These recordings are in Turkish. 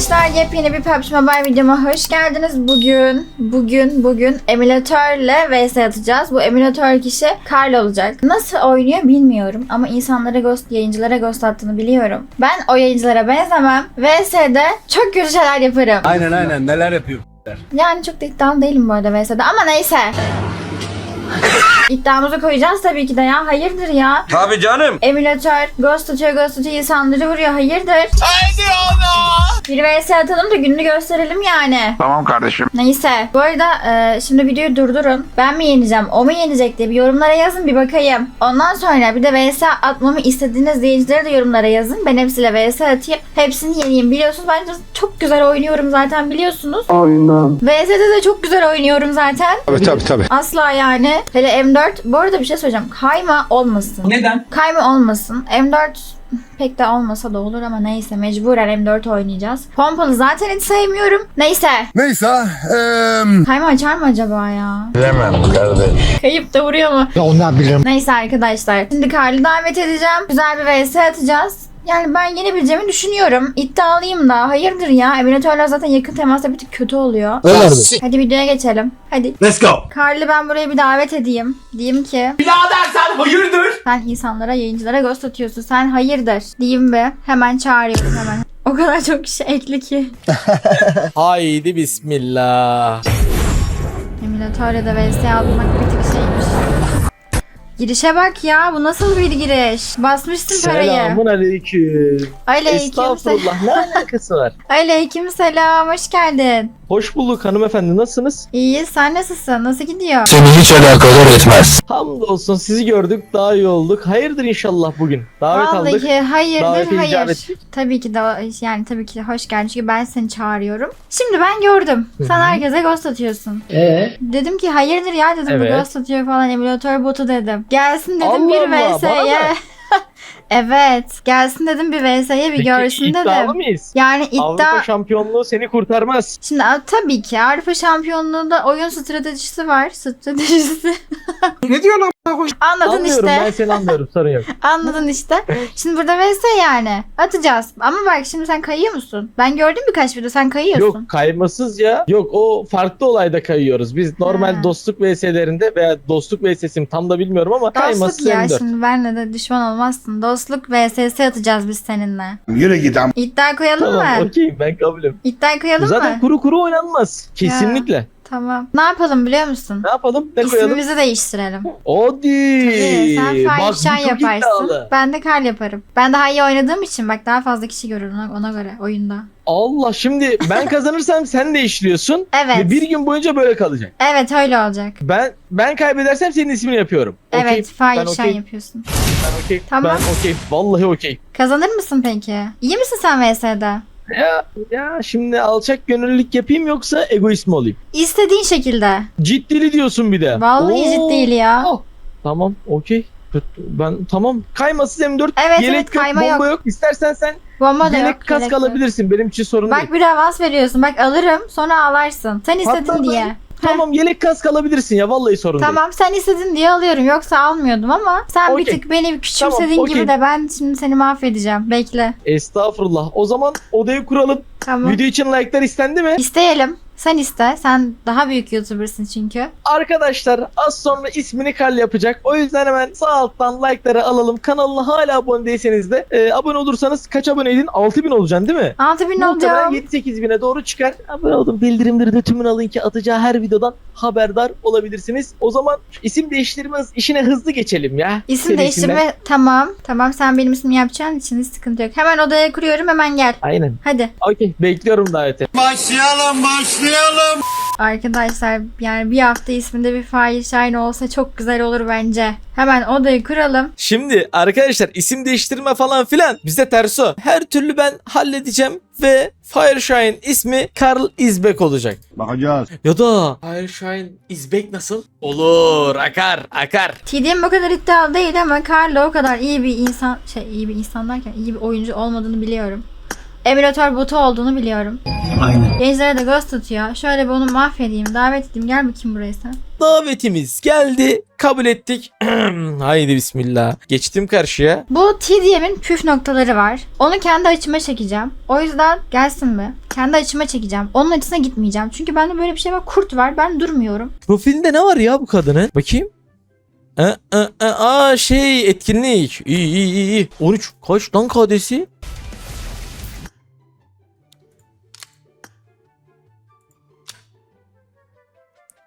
Arkadaşlar yepyeni bir PUBG Mobile videoma hoş geldiniz. Bugün, bugün, bugün emülatörle vs atacağız. Bu emülatör kişi Karl olacak. Nasıl oynuyor bilmiyorum ama insanlara ghost, yayıncılara ghost attığını biliyorum. Ben o yayıncılara benzemem. VS'de çok kötü şeyler yaparım. Aynen aynen neler yapıyor. Yani çok da iddialı değilim bu arada VS'de ama neyse. İddiamızı koyacağız tabii ki de ya. Hayırdır ya? Tabii canım. Emülatör ghost atıyor ghost atıyor insanları vuruyor. Hayırdır? Haydi Allah! Bir vs atalım da gününü gösterelim yani. Tamam kardeşim. Neyse. Bu arada e, şimdi videoyu durdurun. Ben mi yeneceğim, o mu yenecek diye bir yorumlara yazın bir bakayım. Ondan sonra bir de vs atmamı istediğiniz izleyicileri de yorumlara yazın. Ben hepsiyle vs atayım. Hepsini yeneyim. Biliyorsunuz ben çok güzel oynuyorum zaten biliyorsunuz. Aynen. VS'de de çok güzel oynuyorum zaten. Tabii tabii tabii. Asla yani. Hele M4. Bu arada bir şey söyleyeceğim. Kayma olmasın. Neden? Kayma olmasın. M4 pek de olmasa da olur ama neyse mecburen M4 oynayacağız. Pompalı zaten hiç sevmiyorum. Neyse. Neyse. eee Kayma açar mı acaba ya? Bilemem kardeş. Kayıp da vuruyor mu? Ya onlar bilirim. Neyse arkadaşlar. Şimdi Karl'ı davet edeceğim. Güzel bir vs atacağız. Yani ben yenebileceğimi düşünüyorum. İddialıyım da. Hayırdır ya. Emülatörler zaten yakın temasta bir tık kötü oluyor. Öyle? Hadi videoya geçelim. Hadi. Let's go. Karl'ı ben buraya bir davet edeyim. Diyeyim ki Birader sen hayırdır? sen insanlara, yayıncılara ghost atıyorsun. Sen hayırdır? Diyeyim be. Hemen çağırıyorum hemen. O kadar çok kişi ekli ki. Haydi bismillah. Emülatörle de vs almak bir tık şeymiş. Girişe bak ya. Bu nasıl bir giriş? Basmışsın parayı. Selamun aleyküm. Aleyküm selam. Estağfurullah ne alakası var? Aleyküm selam. Hoş geldin. Hoş bulduk hanımefendi nasılsınız? İyi. Sen nasılsın? Nasıl gidiyor? Seni hiç alakadar etmez. Hamdolsun sizi gördük daha iyi olduk. Hayırdır inşallah bugün. Davet aldık. Vallahi hayırdır Davete hayır. ettik. Tabii ki de yani tabii ki de hoş geldin çünkü ben seni çağırıyorum. Şimdi ben gördüm. Sen herkese ghost atıyorsun. Ee? Dedim ki hayırdır ya dedim Evet. bu ghost atıyor falan emülatör botu dedim. Gelsin dedim Allah bir Allah, bana VS'ye. evet. Gelsin dedim bir VS'ye bir Peki görsün iddialı dedim. mıyız? Yani iddia Avrupa şampiyonluğu seni kurtarmaz. Şimdi tabii ki Avrupa Şampiyonluğu'nda oyun stratejisi var. Stratejisi. Ne diyorsun lan? Anladın Anlıyorum işte. ben seni anlıyorum sorun yok. Anladın işte. Şimdi burada vs yani. Atacağız. Ama bak şimdi sen kayıyor musun? Ben gördüm birkaç video sen kayıyorsun. Yok kaymasız ya. Yok o farklı olayda kayıyoruz. Biz normal Ha. dostluk VS'lerinde veya dostluk VS'sim tam da bilmiyorum ama kaymasız Dostluk ya M4. şimdi benle de düşman olmazsın. Dostluk vs atacağız biz seninle. Yürü git am. İddia koyalım Tamam mı? okeyim ben kabulüm. İddia koyalım Zaten mı? kuru kuru oynanmaz. Kesinlikle. Tamam. Ne yapalım biliyor musun? Ne yapalım? Ne koyalım? İsmimizi değiştirelim. Hadi. Tabii, sen Bak bu çok yaparsın. iddialı. Ben de Karl yaparım. Ben daha iyi oynadığım için bak daha fazla kişi görür ona, ona göre oyunda. Allah şimdi ben kazanırsam sen değiştiriyorsun. Evet. Ve bir gün boyunca böyle kalacak. Evet öyle olacak. Ben ben kaybedersem senin ismini yapıyorum. Okey, Evet ben Şen okey, yapıyorsun. Ben okey. Tamam. Ben okey. Vallahi okey. Kazanır mısın peki? İyi misin sen VS'de? Ya, ya şimdi alçak gönüllülük yapayım yoksa egoist mi olayım? İstediğin şekilde. Ciddili diyorsun bir de. Vallahi Oo. ciddiyim ya. Oh. Tamam okey. Ben tamam kaymasız M4 Evet, yelek evet, yok kayma bomba yok. İstersen sen Bomba da yelek yok. kask yelek yok. alabilirsin benim için sorun değil. Bak bir avans veriyorsun. Bak alırım sonra ağlarsın. Sen istedin Hatta diye. Tamam yelek kask alabilirsin ya vallahi sorun değil. Tamam sen istedin diye alıyorum. Yoksa almıyordum ama sen bir Okey. tık beni küçümsediğin Tamam, gibi okey. de ben şimdi seni mahvedeceğim. Bekle. Estağfurullah. O zaman odayı kuralım. Tamam. Video için like'lar istendi mi? İsteyelim. Sen iste. Sen daha büyük YouTuber'sın çünkü. Arkadaşlar az sonra ismini Kal yapacak. O yüzden hemen sağ alttan like'ları alalım. Kanalına hala abone değilseniz de e, abone olursanız kaç aboneydin? 6000 olacaksın değil mi? 6000 Muhtemelen olacağım. 7-8 bine doğru çıkar. Abone olun bildirimleri de tümünü alın ki atacağı her videodan haberdar olabilirsiniz. O zaman isim değiştirmez işine hızlı geçelim ya. İsim değiştirme tamam. Tamam sen benim ismimi yapacağın için hiç sıkıntı yok. Hemen odaya kuruyorum hemen gel. Aynen. Hadi. Okey bekliyorum daveti. Başlayalım başlayalım. Arkadaşlar yani bir hafta isminde bir Fahir Şahin olsa çok güzel olur bence. Hemen odayı kuralım. Şimdi arkadaşlar isim değiştirme falan filan bizde terso. Her türlü ben halledeceğim ve Fireshine ismi Karl İzbek olacak. Bakacağız. Ya da Fireshine İzbek nasıl? Olur akar akar. TDM bu kadar iddialı değil ama Carlo o kadar iyi bir insan şey iyi bir insan derken iyi bir oyuncu olmadığını biliyorum. Emülatör botu olduğunu biliyorum. Aynen. Gençlere de ghost atıyor. Şöyle bir onu mahvedeyim. Davet edeyim. Gel bakayım buraya sen. Davetimiz geldi. Kabul ettik. Haydi bismillah. Geçtim karşıya. Bu TDM'in püf noktaları var. Onu kendi açıma çekeceğim. O yüzden gelsin mi? Kendi açıma çekeceğim. Onun açısına gitmeyeceğim. Çünkü bende böyle bir şey var. Kurt var. Ben durmuyorum. Profilinde ne var ya bu kadının? Bakayım. Aa, aa, aa, aa, şey etkinlik. İyi iyi. iyi. 13 kaç lan KD'si?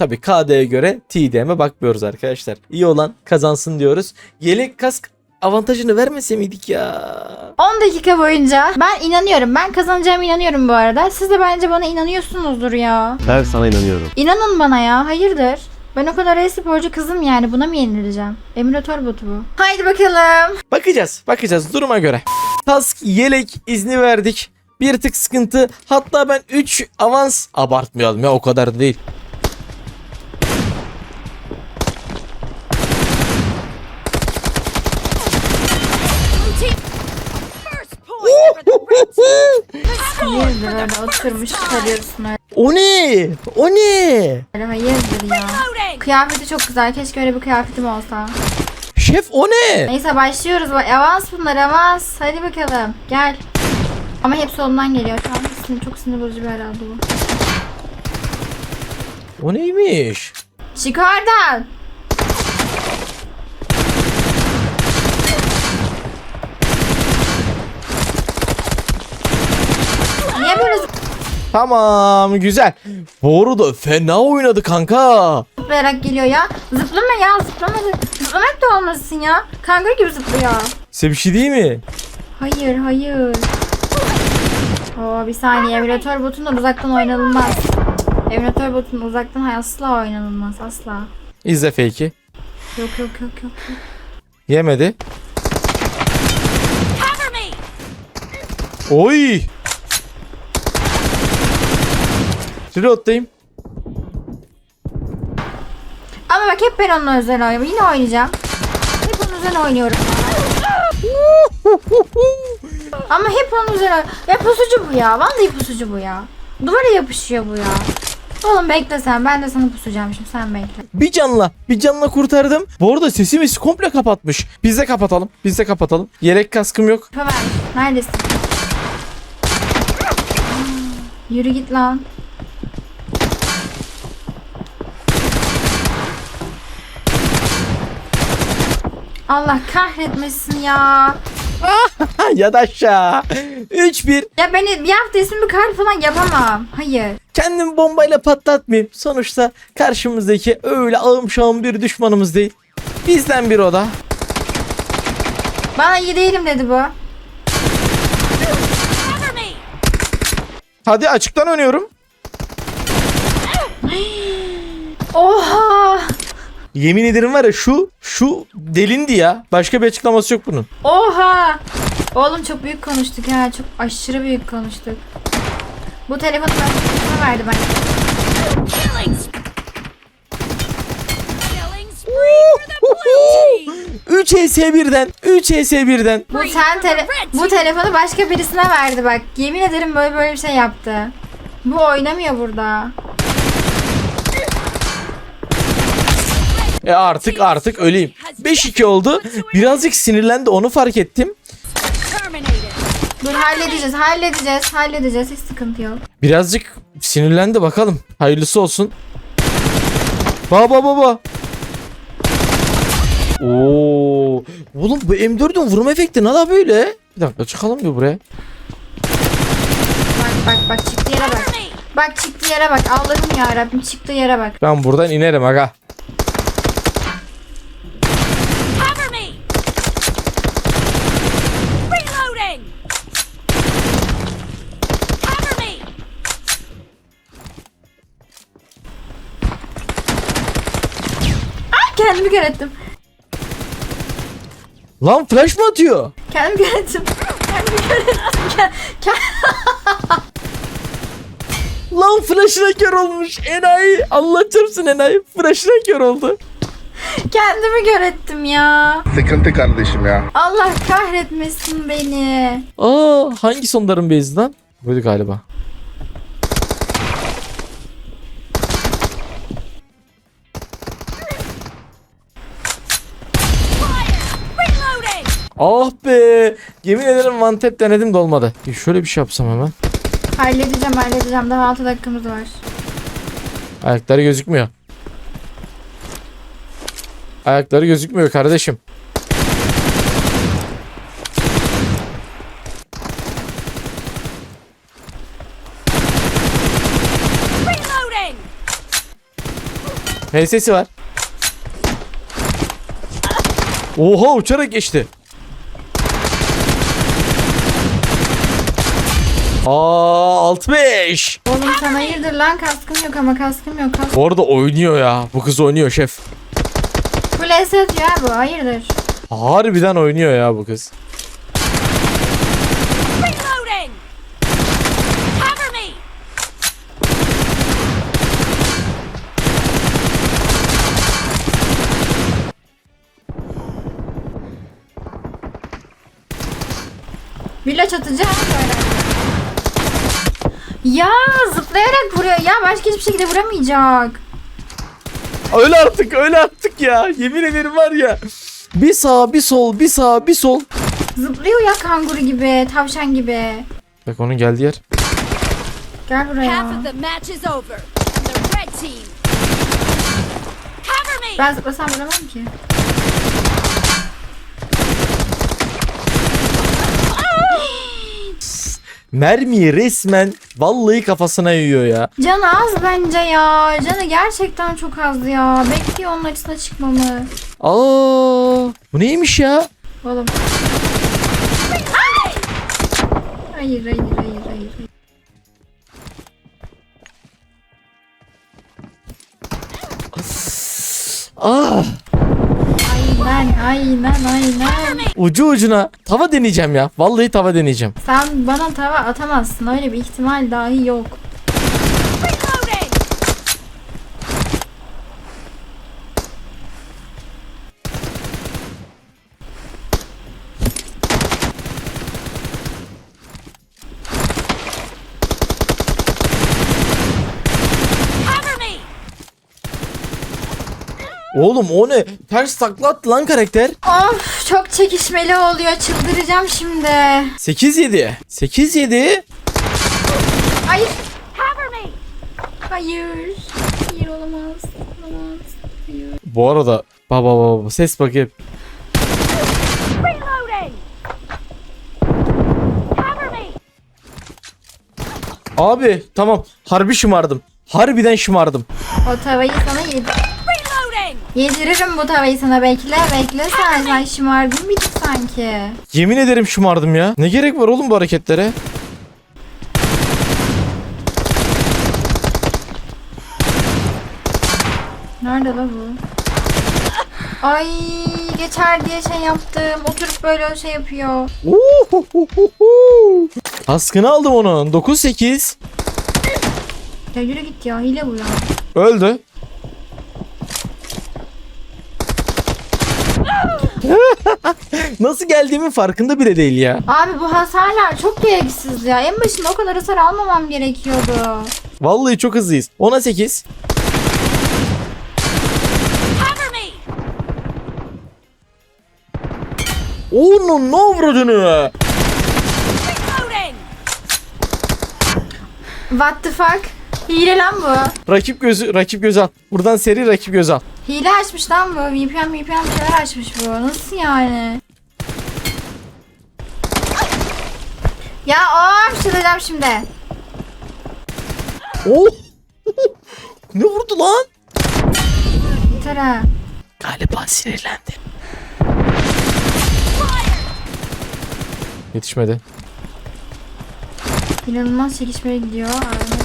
Tabii KD'ye göre TDM'e bakmıyoruz arkadaşlar. İyi olan kazansın diyoruz. Yelek kask avantajını vermese miydik ya? 10 dakika boyunca ben inanıyorum. Ben kazanacağıma inanıyorum bu arada. Siz de bence bana inanıyorsunuzdur ya. Ben sana inanıyorum. İnanın bana ya. Hayırdır? Ben o kadar e-sporcu kızım yani. Buna mı yenileceğim? Emülatör botu bu. Haydi bakalım. Bakacağız, bakacağız duruma göre. Kask, yelek izni verdik. Bir tık sıkıntı. Hatta ben 3 avans abartmayalım ya o kadar da değil. Hayırdır öyle oturmuş tarıyorsun öyle. O ne? O ne? Hayırdır ya. Kıyafeti çok güzel. Keşke öyle bir kıyafetim olsa. Şef o ne? Neyse başlıyoruz. Bak, Avans bunlar avans. Hadi bakalım. Gel. Ama hep solundan geliyor. Sinir, çok sinir bozucu bir herhalde bu. O neymiş? Çık oradan. Niye böyle Tamam güzel. Boru da fena oynadı kanka. zıplayarak geliyor ya? Zıplama ya zıplama. Zıplamak da olmasın ya. Kanguru gibi zıplıyor. Size bir şey değil mi? Hayır hayır. Oo bir saniye emülatör botundan uzaktan oynanılmaz. Emülatör botundan uzaktan asla oynanılmaz asla. İzle fake'i. Yok yok yok yok. yok. Yemedi. Oy. Reload'dayım. Ama bak hep ben onunla özel oynuyorum. Yine oynayacağım. Hep onun özel oynuyorum. Ama hep onun oynuyorum. Ya pusucu bu ya. Vallahi pusucu bu ya. Duvara yapışıyor bu ya. Oğlum bekle sen. Ben de sana pusacağım şimdi. Sen bekle. Bir canla, bir canla kurtardım. Bu arada sesimiz komple kapatmış. Biz de kapatalım, biz de kapatalım. Yelek kaskım yok. Ömer. Neredesin? Yürü git lan. Allah kahretmesin ya. Ya da aşağı. 3-1. Ya beni bir hafta ismimi kar falan yapamam. Hayır. Kendimi bombayla patlatmayayım. Sonuçta karşımızdaki öyle ağım şağım bir düşmanımız değil. Bizden bir o da. Bana iyi değilim dedi bu. Hadi açıktan oynuyorum. Oha! Yemin ederim var ya şu, şu delindi ya. Başka bir açıklaması yok bunun. Oha! Oğlum çok büyük konuştuk ha. Çok aşırı büyük konuştuk. Bu telefonu ben kime verdi the blue team. 3 ES birden, 3 ES birden. Bu sen tele bu telefonu başka birisine verdi bak. Yemin ederim böyle böyle bir şey yaptı. Bu oynamıyor burada. E artık artık öleyim. 5-2 oldu. Birazcık sinirlendi onu fark ettim. Dur halledeceğiz, halledeceğiz, halledeceğiz. Hiç sıkıntı yok. Birazcık sinirlendi bakalım. Hayırlısı olsun. Baba baba. Oo. Oğlum bu M4'ün vurma efekti ne la böyle? Bir dakika çıkalım bir buraya. Bak bak bak çıktı yere bak. Bak çıktı yere bak. Allah'ım ya Rabbim çıktı yere bak. Ben buradan inerim aga. Kör ettim. Lan flash mı atıyor? Kendimi kör ettim. Kendimi kör ettim. Lan flashına kör olmuş enayi. Allah çarpsın enayi. Flashına kör oldu. Kendimi kör ettim ya. Sıkıntı kardeşim ya. Allah kahretmesin beni. Aa hangi sonların base'i lan? Buydu galiba. Ah be. Yemin ederim one tap denedim de olmadı. E şöyle bir şey yapsam hemen. Halledeceğim halledeceğim. Daha 6 dakikamız var. Ayakları gözükmüyor. Ayakları gözükmüyor kardeşim. Reloading! HS'si var. Oha uçarak geçti. Aa 65. Oğlum sen hayırdır lan kaskım yok ama kaskım yok. Kask... Bu arada oynuyor ya. Bu kız oynuyor şef. Full atıyor ha bu hayırdır. Harbiden oynuyor ya bu kız. Reloading! Cover me! Villa böyle. Ya zıplayarak vuruyor ya başka hiçbir şekilde vuramayacak. Öyle artık öyle artık ya. Yemin ederim var ya. Bir sağ bir sol bir sağ bir sol. Zıplıyor ya kanguru gibi, tavşan gibi. Bak onun geldiği yer. Gel Half buraya. of the match is over. The red team. Cover me! Ben zıplasam vuramam ki. Mermiyi resmen vallahi kafasına yiyor ya. Canı az bence ya. Canı gerçekten çok az ya. Bekliyor onun açısına çıkmamı. Aa, bu neymiş ya? Oğlum. Hayır hayır hayır hayır. Ah, Aynen aynen aynen. ucu ucuna tava deneyeceğim ya. Vallahi tava deneyeceğim. Sen bana tava atamazsın. Öyle bir ihtimal dahi yok. Reloading! Cover me! Oğlum o ne? Ters takla attı lan karakter. Of çok çekişmeli oluyor. Çıldıracağım şimdi. 8-7. 8-7. Hayır. Cover me! Hayır. Hayır olamaz. Olamaz. Hayır. Bu arada baba baba ses bakayım. Abi tamam harbi şımardım. Harbiden şımardım. O tavayı sana yedi. Yediririm bu tavayı sana bekle bekle sen sen şımardın bir sanki. Yemin ederim şımardım ya. Ne gerek var oğlum bu hareketlere? Nerede la bu? Ay geçer diye şey yaptım. Oturup böyle şey yapıyor. Kaskını aldım onun. 9-8. Ya yürü git ya hile bu ya. Öldü. Nasıl geldiğimin farkında bile değil ya. Abi bu hasarlar çok gereksiz ya. En başında o kadar hasar almamam gerekiyordu. Vallahi çok hızlıyız. 10'a 8. Cover me! Onun ne avradını? What the fuck? Hile lan bu. Rakip gözü, rakip gözü al. Buradan seri rakip gözü al. Hile açmış lan bu. VPN VPN bir şeyler açmış bu. Nasıl yani? Ya of çıldıracağım şimdi. Oh! ne vurdu lan? Yeter ha. Galiba sinirlendi. Yetişmedi. İnanılmaz çekişmeye gidiyor. Aramaya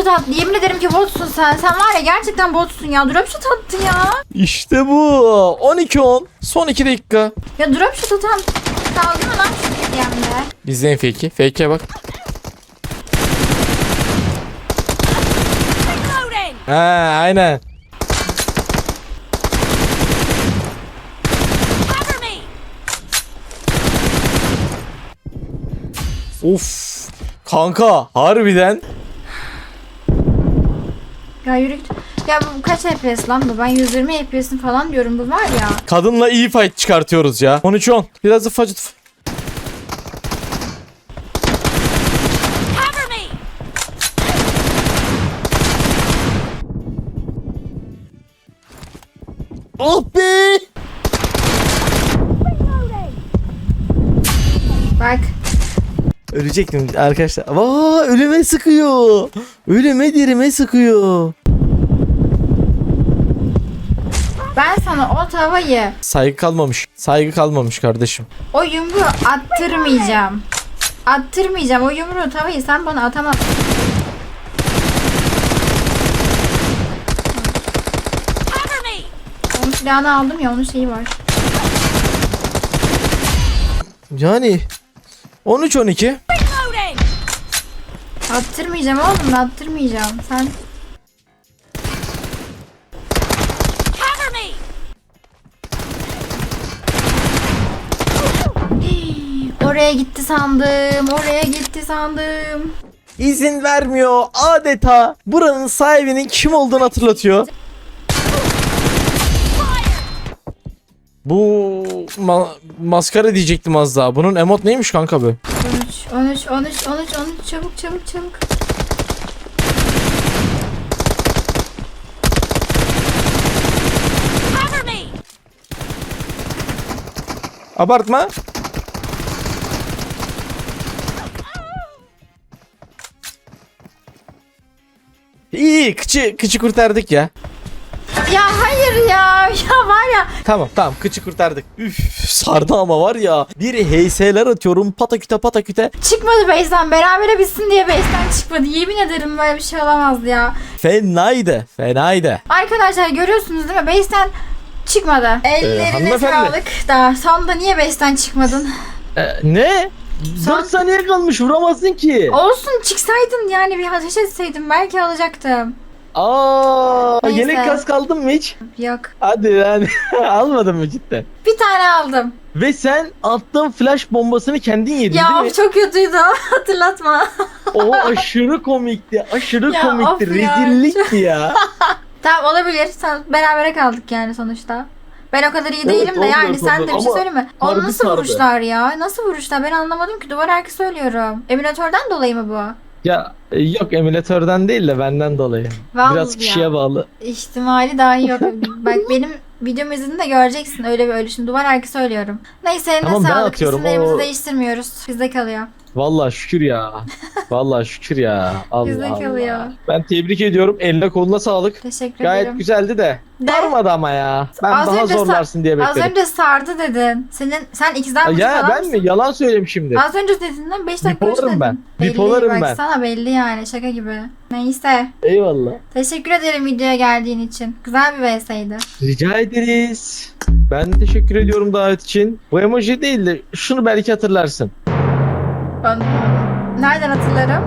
Dropshot attı. Yemin ederim ki botsun sen. Sen var ya gerçekten botsun ya. Dropshot attı ya. İşte bu. 12-10. Son 2 dakika. Ya dropshot atan kaldı mı lan şu DM'de? İzleyin fake'i. Fake'e bak. Ha aynen. Of. Kanka harbiden. Ya yürü. Ya bu kaç FPS lan bu? Ben 120 FPS'in falan diyorum bu var ya. Kadınla iyi fight çıkartıyoruz ya. 13-10. Biraz da facet. Ölecektim arkadaşlar. Vaa ölüme sıkıyor. Ölüme dirime sıkıyor. Ben sana o tavayı, Saygı kalmamış. Saygı kalmamış kardeşim. o yumruğu attırmayacağım. Attırmayacağım. O yumruğu tavayı sen bana atamazsın. Onun silahını aldım ya onun şeyi var. Yani 13-12. Reloading! Attırmayacağım oğlum attırmayacağım. Sen oraya gitti sandım. Oraya gitti sandım. İzin vermiyor. Adeta buranın sahibinin kim olduğunu hatırlatıyor. Bu ma- maskara diyecektim az daha. Bunun emot neymiş kanka be? 13, 13, 13, 13, 13 çabuk çabuk çabuk. Cover me! Abartma. İyi kıçı kıçı kurtardık ya. Ya hayır ya. Ya var ya. Tamam tamam kıçı kurtardık. Üf sardı ama var ya. Bir heyseler atıyorum pataküte pataküte. Çıkmadı base'den. Berabere bitsin diye base'den çıkmadı. Yemin ederim böyle bir şey olamazdı ya. Fenaydı fenaydı. Arkadaşlar görüyorsunuz değil mi? Base'den çıkmadı. Ellerine Ee, hanımefendi. sağlık. Da son da niye base'den çıkmadın? ne? Son- 4 saniye kalmış vuramazsın ki. Olsun çıksaydın yani bir ateş etseydim belki alacaktım. Aa, Neyse. yelek kas kaldın mı hiç? Yok. Hadi yani almadın mı cidden? Bir tane aldım. Ve sen attığın flash bombasını kendin yedin ya değil mi? of çok kötüydü hatırlatma. O aşırı komikti. Aşırı Ya komikti. of ya. Rezillikti ya. tamam olabilir. Sen, berabere kaldık yani sonuçta. Ben o kadar iyi Evet, değilim de oldu, yani sen de oldu. bir şey Ama söyleme. mi? Onu harbi nasıl sardı. vuruşlar ya? Nasıl vuruşlar? Ben anlamadım ki. Duvar arka söylüyorum. Emülatörden dolayı mı bu? Ya e, yok emülatörden değil de benden dolayı. Vallahi Biraz kişiye ya. bağlı. İhtimali dahi yok. Bak benim videomu izlediğinde göreceksin öyle bir ölüşüm. Duvar arka söylüyorum. Neyse eline Tamam, ben sağlık. atıyorum, İsimlerimizi o- değiştirmiyoruz. Bizde kalıyor. Vallahi şükür ya. Vallahi şükür ya. Allah Bizde Allah. kalıyor. Ben tebrik ediyorum. Eline koluna sağlık. Teşekkür Gayet ederim. güzeldi de. De- Sarmadı ama ya. Ben Az daha önce sa- zorlarsın diye Az bekledim. önce sardı dedin. Senin sen ikizler burcu Ya ben mi? Yalan söyleyeyim şimdi. Az önce dediğinden 5 dakika önce Bipolarım dedin. ben. Belli, Bipolarım ben. baksana belli yani şaka gibi. Neyse. Eyvallah. Teşekkür ederim videoya geldiğin için. Güzel bir VS'ydi. Rica ederiz. Ben teşekkür ediyorum davet için. Bu emoji değil de şunu belki hatırlarsın. Ben... Nereden hatırlarım?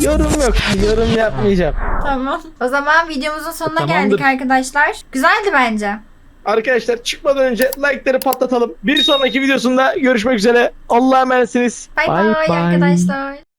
Yorum yok. Yorum yapmayacağım. Tamam. O zaman videomuzun sonuna Tamamdır. geldik arkadaşlar. Güzeldi bence. Arkadaşlar çıkmadan önce like'ları patlatalım. Bir sonraki videosunda görüşmek üzere. Allah'a emanetsiniz. Bay Bye bay bye. arkadaşlar.